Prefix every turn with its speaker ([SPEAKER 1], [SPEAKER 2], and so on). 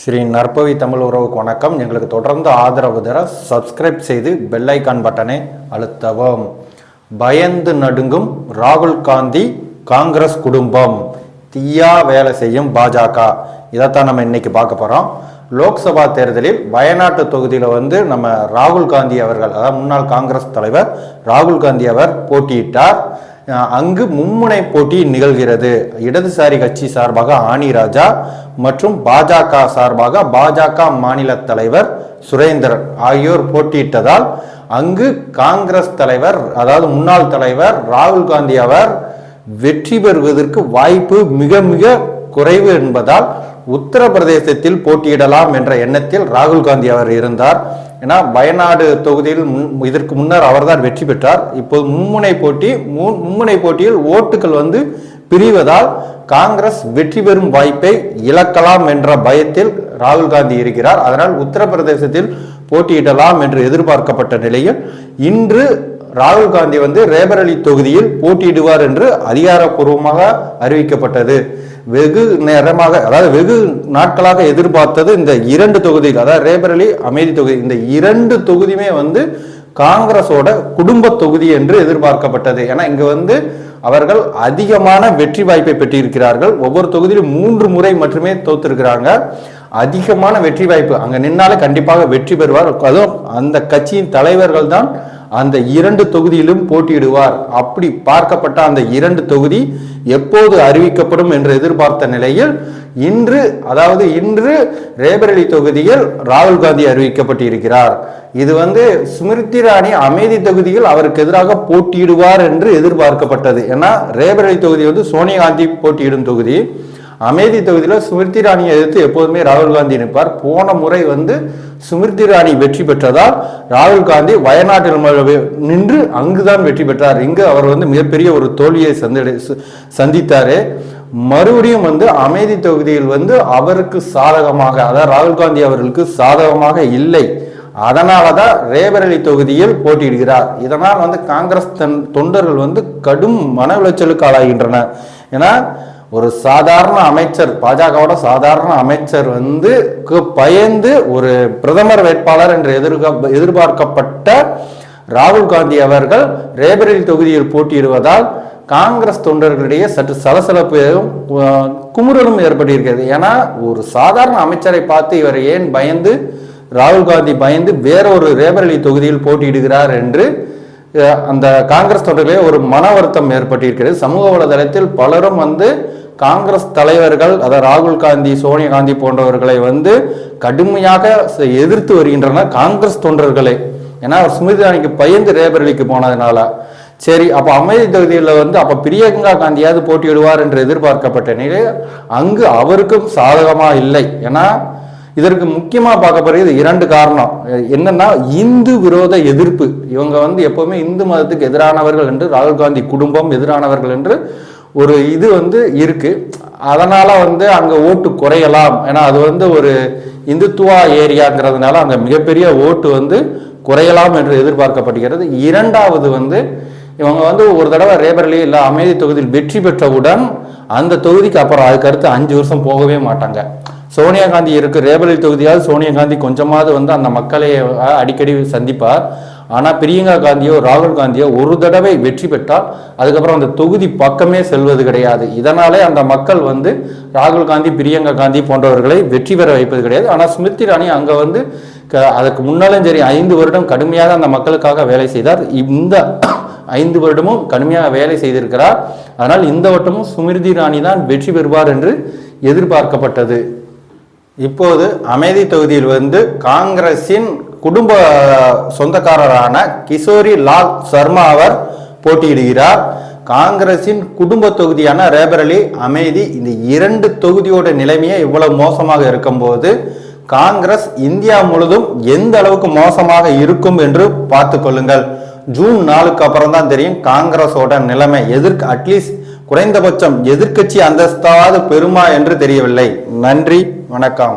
[SPEAKER 1] ஸ்ரீ நற்பவி தமிழ் உறவுக்கு வணக்கம். எங்களுக்கு தொடர்ந்து ஆதரவு தர சப்ஸ்கிரைப் செய்து பெல் பட்டனை அழுத்தவும். பயந்து நடுங்கும் ராகுல் காந்தி காங்கிரஸ் குடும்பம். தீயா வேலை செய்யும் பாஜக. இதைத்தான் நம்ம இன்னைக்கு பார்க்க போகிறோம் லோக்சபா தேர்தலில் வயநாட்டு தொகுதியில் வந்து நம்ம ராகுல் காந்தி அவர்கள் அதாவது முன்னாள் காங்கிரஸ் தலைவர் ராகுல் காந்தி அவர் போட்டியிட்டார். அங்கு மும்முனை போட்டி நிகழ்கிறது. இடதுசாரி கட்சி சார்பாக ஆனி ராஜா மற்றும் பாஜக சார்பாக பாஜக மாநில தலைவர் சுரேந்திரன் ஆகியோர் போட்டியிட்டதால் அங்கு காங்கிரஸ் தலைவர் அதாவது முன்னாள் தலைவர் ராகுல் காந்தி அவர் வெற்றி பெறுவதற்கு வாய்ப்பு மிக மிக குறைவு என்பதால் உத்தரப்பிரதேசத்தில் போட்டியிடலாம் என்ற எண்ணத்தில் ராகுல் காந்தி அவர் இருந்தார். ஏன்னா வயநாடு தொகுதியில் முன் இதற்கு முன்னர் அவர்தான் வெற்றி பெற்றார். இப்போது மும்முனை போட்டி மும்முனை போட்டியில் ஓட்டுகள் வந்து பிரிவதால் காங்கிரஸ் வெற்றி பெறும் வாய்ப்பை இழக்கலாம் என்ற பயத்தில் ராகுல் காந்தி இருக்கிறார். அதனால் உத்தரப்பிரதேசத்தில் போட்டியிடலாம் என்று எதிர்பார்க்கப்பட்ட நிலையில் இன்று ராகுல் காந்தி வந்து ரேபரலி தொகுதியில் போட்டியிடுவார் என்று அதிகாரப்பூர்வமாக அறிவிக்கப்பட்டது. வெகு நேரமாக அதாவது வெகு நாட்களாக எதிர்பார்த்தது இந்த இரண்டு தொகுதிகள் அதாவது ரேபரலி அமைதி தொகுதி இந்த இரண்டு தொகுதியுமே வந்து காங்கிரஸோட குடும்ப தொகுதி என்று எதிர்பார்க்கப்பட்டது. ஏன்னா இங்க வந்து அவர்கள் அதிகமான வெற்றி வாய்ப்பை பெற்றிருக்கிறார்கள். ஒவ்வொரு தொகுதியிலும் மூன்று முறை மட்டுமே தோத்திருக்கிறாங்க. அதிகமான வெற்றி வாய்ப்பு அங்க நின்னாலே கண்டிப்பாக வெற்றி பெறுவார் அதுவும் அந்த கட்சியின் தலைவர்கள் தான் அந்த இரண்டு தொகுதியிலும் போட்டியிடுவார். அப்படி பார்க்கப்பட்ட அந்த இரண்டு தொகுதி எப்போது அறிவிக்கப்படும் என்று எதிர்பார்த்த நிலையில் இன்று அதாவது இன்று ரேபரேலி தொகுதியில் ராகுல் காந்தி அறிவிக்கப்பட்டிருக்கிறார். இது வந்து ஸ்மிருதி ராணி அமைதி தொகுதியில் அவருக்கு எதிராக போட்டியிடுவார் என்று எதிர்பார்க்கப்பட்டது. ஏன்னா ரேபரேலி தொகுதி வந்து சோனியா காந்தி போட்டியிடும் தொகுதி. அமேதி தொகுதியில் ஸ்மிருதி ராணியை எதிர்த்து எப்போதுமே ராகுல் காந்தி நிற்பார். போன முறை வந்து ஸ்மிருதி ராணி வெற்றி பெற்றதால் ராகுல் காந்தி வயநாட்டில் நின்று அங்குதான் வெற்றி பெற்றார். இங்கு அவர் வந்து மிகப்பெரிய ஒரு தோல்வியை சந்தி சந்தித்தாரு. மறுபடியும் வந்து அமேதி தொகுதியில் வந்து அவருக்கு சாதகமாக அதாவது ராகுல் காந்தி அவர்களுக்கு சாதகமாக இல்லை. அதனால தான் ரேபரேலி தொகுதியில் போட்டியிடுகிறார். இதனால் வந்து காங்கிரஸ் தன் தொண்டர்கள் வந்து கடும் மன உளைச்சலுக்கு ஆளாகின்றனர். ஏன்னா ஒரு சாதாரண அமைச்சர் பாஜகவோட சாதாரண அமைச்சர் வந்து பயந்து ஒரு பிரதமர் வேட்பாளர் என்று எதிர்க்க எதிர்பார்க்கப்பட்ட ராகுல் காந்தி அவர்கள் ரேபரேலி தொகுதியில் போட்டியிடுவதால் காங்கிரஸ் தொண்டர்களிடையே சற்று சலசலப்பும் குமுறலும் ஏற்பட்டிருக்கிறது. ஏன்னா ஒரு சாதாரண அமைச்சரை பார்த்து இவர் ஏன் பயந்து ராகுல் காந்தி பயந்து வேற ஒரு ரேபரேலி தொகுதியில் போட்டியிடுகிறார் என்று அந்த காங்கிரஸ் தொண்டர்களே ஒரு மன வருத்தம் ஏற்பட்டிருக்கிறது. சமூக வலைதளத்தில் பலரும் வந்து காங்கிரஸ் தலைவர்கள் அதாவது ராகுல் காந்தி சோனியா காந்தி போன்றவர்களை வந்து கடுமையாக எதிர்த்து வருகின்றனர் காங்கிரஸ் தொண்டர்களே. ஏன்னா அவர் ஸ்மிருதி இராணிக்கு பயந்து ரேபரலிக்கு போனதுனால. சரி அப்போ அமைதி தொகுதியில் வந்து அப்போ பிரியங்கா காந்தியாவது போட்டியிடுவார் என்று எதிர்பார்க்கப்பட்ட நிலையில் அங்கு அவருக்கும் சாதகமாக இல்லை. ஏன்னா இதற்கு முக்கியமாக பார்க்கப்படுகிறது இரண்டு காரணம். என்னன்னா இந்து விரோத எதிர்ப்பு. இவங்க வந்து எப்பவுமே இந்து மதத்துக்கு எதிரானவர்கள் என்று ராகுல் காந்தி குடும்பம் எதிரானவர்கள் என்று ஒரு இது வந்து இருக்கு. அதனால வந்து அங்க ஓட்டு குறையலாம். ஏன்னா அது வந்து ஒரு இந்துத்துவா ஏரியாங்கிறதுனால அங்க மிகப்பெரிய ஓட்டு வந்து குறையலாம் என்று எதிர்பார்க்கப்படுகிறது. இரண்டாவது வந்து இவங்க வந்து ஒரு தடவை ரேபர்லி இல்லை அமைதி தொகுதியில் வெற்றி பெற்றவுடன் அந்த தொகுதிக்கு அப்புறம் அதுக்கு அடுத்து அஞ்சு வருஷம் போகவே மாட்டாங்க. சோனியா காந்தி இருக்கு. ரேபரலி தொகுதியாவது சோனியா காந்தி கொஞ்சமாவது வந்து அந்த மக்களை அடிக்கடி சந்திப்பார். ஆனால் பிரியங்கா காந்தியோ ராகுல் காந்தியோ ஒரு தடவை வெற்றி பெற்றால் அதுக்கப்புறம் அந்த தொகுதி பக்கமே செல்வது கிடையாது. இதனாலே அந்த மக்கள் வந்து ராகுல் காந்தி பிரியங்கா காந்தி போன்றவர்களை வெற்றி பெற வைப்பது கிடையாது. ஆனால் ஸ்மிருதி ராணி அங்கே வந்து க- முன்னாலும் சரி ஐந்து வருடம் கடுமையாக அந்த மக்களுக்காக வேலை செய்தார். இந்த ஐந்து வருடமும் கடுமையாக வேலை செய்திருக்கிறார். அதனால் இந்த வட்டமும் ஸ்மிருதி இராணி தான் வெற்றி பெறுவார் என்று எதிர்பார்க்கப்பட்டது. இப்போது அமைதி தொகுதியில் வந்து காங்கிரஸின் குடும்ப சொந்தக்காரரான கிஷோரி லால் சர்மா அவர் போட்டியிடுகிறார். காங்கிரசின் குடும்ப தொகுதியான ரேபரலி அமைதி இந்த இரண்டு தொகுதியோட நிலைமையே இவ்வளவு மோசமாக இருக்கும்போது காங்கிரஸ் இந்தியா முழுதும் எந்த அளவுக்கு மோசமாக இருக்கும் என்று பார்த்து கொள்ளுங்கள். ஜூன் நாலுக்கு அப்புறம் தான் தெரியும் காங்கிரஸோட நிலைமை. எதிர்க்கு அட்லீஸ்ட் குறைந்தபட்சம் எதிர்க்கட்சி அந்தஸ்தாவது பெறுமா என்று தெரியவில்லை. நன்றி வணக்கம்.